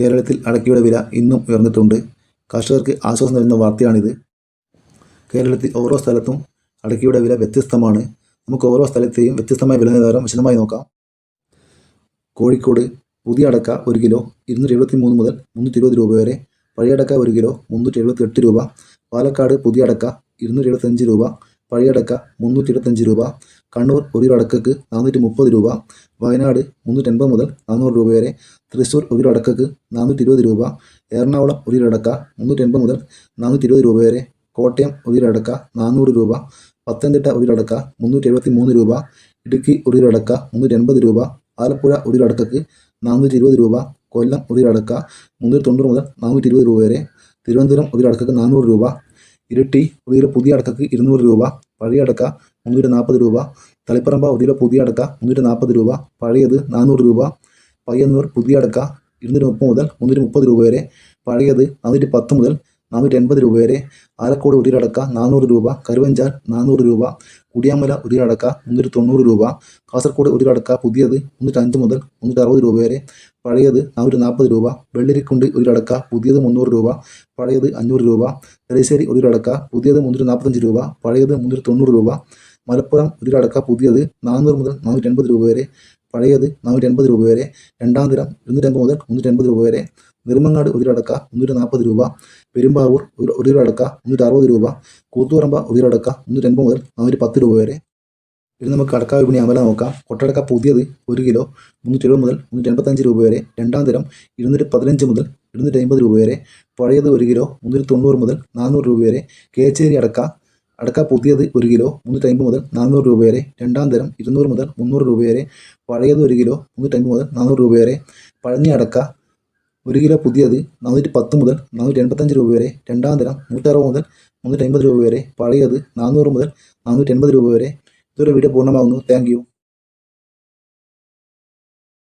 കേരളത്തിൽ അടക്കയുടെ വില ഇന്നും ഉയർന്നിട്ടുണ്ട്. കർഷകർക്ക് ആശ്വാസം നൽകുന്ന വാർത്തയാണിത്. കേരളത്തിൽ ഓരോ സ്ഥലത്തും അടക്കയുടെ വില വ്യത്യസ്തമാണ്. നമുക്ക് ഓരോ സ്ഥലത്തെയും വ്യത്യസ്തമായ വില നിലവാരം വിശദമായി നോക്കാം. കോഴിക്കോട് പുതിയ അടക്ക ഒരു കിലോ ഇരുന്നൂറ്റി എഴുപത്തി മൂന്ന് മുതൽ മുന്നൂറ്റി ഇരുപത് രൂപ വരെ. പഴയ അടക്ക ഒരു കിലോ മുന്നൂറ്റി എഴുപത്തി എട്ട് രൂപ. പാലക്കാട് പുതിയ അടക്ക ഇരുന്നൂറ്റി എഴുപത്തഞ്ച് രൂപ. പഴയ അടക്ക മുന്നൂറ്റി ഇരുപത്തഞ്ച് രൂപ കണ്ണൂർ ഒരു കിലോ അടക്കക്ക് നാനൂറ്റി മുപ്പത് രൂപ വയനാട് മുന്നൂറ്റൻപത് മുതൽ നാനൂറ് രൂപ വരെ തൃശ്ശൂർ ഒരു കിലോ അടക്കക്ക് നാനൂറ്റി ഇരുപത് രൂപ എറണാകുളം ഒരു മുന്നൂറ്റി എൺപത് മുതൽ നാനൂറ്റി ഇരുപത് രൂപ വരെ കോട്ടയം ഒരു നാനൂറ് രൂപ പത്തനംതിട്ട ഒരു മുന്നൂറ്റി എഴുപത്തി മൂന്ന് രൂപ ഇടുക്കി ഒരു മുന്നൂറ്റി എൺപത് രൂപ ആലപ്പുഴ ഒരു കിലോ അടക്കക്ക് നാനൂറ്റി ഇരുപത് രൂപ കൊല്ലം ഒരു മുന്നൂറ്റി തൊണ്ണൂറ് മുതൽ നാനൂറ്റി ഇരുപത് രൂപ വരെ തിരുവനന്തപുരം ഒരു കിലോ അടക്കക്ക് നാനൂറ് രൂപ ഇരിട്ടി ഒരു പുതിയ അടക്കക്ക് ഇരുന്നൂറ് രൂപ പഴയ അടക്ക മുന്നൂറ്റി നാൽപ്പത് രൂപ തളിപ്പറമ്പ ഒരു കിലോ പുതിയ അടക്ക മുന്നൂറ്റി നാൽപ്പത് രൂപ പഴയത് നാനൂറ് രൂപ പയ്യന്നൂർ പുതിയ അടക്ക ഇരുന്നൂറ്റി മുപ്പത് മുതൽ മുന്നൂറ്റി മുപ്പത് രൂപ വരെ പഴയത് നാനൂറ്റി പത്ത് മുതൽ നാനൂറ്റി എൺപത് രൂപ വരെ. ആലക്കോട് ഒരു കിലോ നാനൂറ് രൂപ. കരുവഞ്ചാൽ നാനൂറ് രൂപ. കുടിയാമല ഒരു കിലോ മുന്നൂറ്റി തൊണ്ണൂറ് രൂപ. കാസർഗോഡ് ഒരു കിലോ അടക്ക പുതിയത് മുന്നൂറ്റി അഞ്ച് മുതൽ മുന്നൂറ്റി അറുപത് രൂപ വരെ. പഴയത് നാനൂറ്റി നാൽപ്പത് രൂപ. വെള്ളരിക്കുണ്ട് ഒരു കിലോ അടക്ക പുതിയത് മുന്നൂറ് രൂപ. പഴയത് അഞ്ഞൂറ് രൂപ. തലശ്ശേരി ഒരു കിലോ അടക്ക പുതിയത് മുന്നൂറ്റി നാൽപ്പത്തഞ്ച് രൂപ. പഴയത് മുന്നൂറ്റി തൊണ്ണൂറ് രൂപ. മലപ്പുറം ഒരു കിലോ അടക്ക പുതിയത് നാനൂറ് മുതൽ നാനൂറ്റി എൺപത് രൂപ വരെ. പഴയത് നാനൂറ്റി എൺപത് രൂപ വരെ രണ്ടാം തരം ഇരുന്നൂറ്റമ്പത് മുതൽ മുന്നൂറ്റി എൺപത് രൂപ വരെ നിർമ്മങ്ങാട് ഒരു കിലോ അടക്ക മുന്നൂറ്റി നാൽപ്പത് രൂപ പെരുമ്പാവൂർ ഒരു ഒരു അടക്ക മുന്നൂറ്റി അറുപത് രൂപ കൂത്തുപറമ്പ ഒരു കിലോ അടക്ക മുന്നൂറ്റി എൺപത് മുതൽ നാനൂറ്റി പത്ത് രൂപ വരെ. ഇനി നമുക്ക് അടക്ക വിപണി അമല നോക്കാം. കൊട്ടടക്ക പുതിയത് ഒരു കിലോ മുന്നൂറ്റി എഴുപത് മുതൽ മുന്നൂറ്റി എൺപത്തഞ്ച് രൂപ വരെ രണ്ടാം തരം ഇരുന്നൂറ്റി പതിനഞ്ച് മുതൽ ഇരുന്നൂറ്റി അമ്പത് രൂപ വരെ പഴയത് ഒരു കിലോ മുന്നൂറ്റി തൊണ്ണൂറ് മുതൽ നാനൂറ് രൂപ വരെ കേച്ചേരി അടക്ക അടക്ക പുതിയത് ഒരു കിലോ മുന്നൂറ്റമ്പത് മുതൽ നാനൂറ് രൂപ വരെ. രണ്ടാം തരം ഇരുന്നൂറ് മുതൽ മുന്നൂറ് രൂപ വരെ. പഴയത് ഒരു കിലോ മുന്നൂറ്റമ്പത് മുതൽ നാനൂറ് രൂപ വരെ. പഴഞ്ഞ അടക്ക ഒരു കിലോ പുതിയത് നാനൂറ്റി പത്ത് മുതൽ നാനൂറ്റി എൺപത്തഞ്ച് രൂപ വരെ. രണ്ടാം തരം നൂറ്ററുപത് മുതൽ മുന്നൂറ്റി അമ്പത് രൂപ വരെ. പഴയത് നാനൂറ് മുതൽ നാനൂറ്റി എൺപത് രൂപ വരെ. ഇതൊരു വീഡിയോ പൂർണമാകുന്നു. താങ്ക്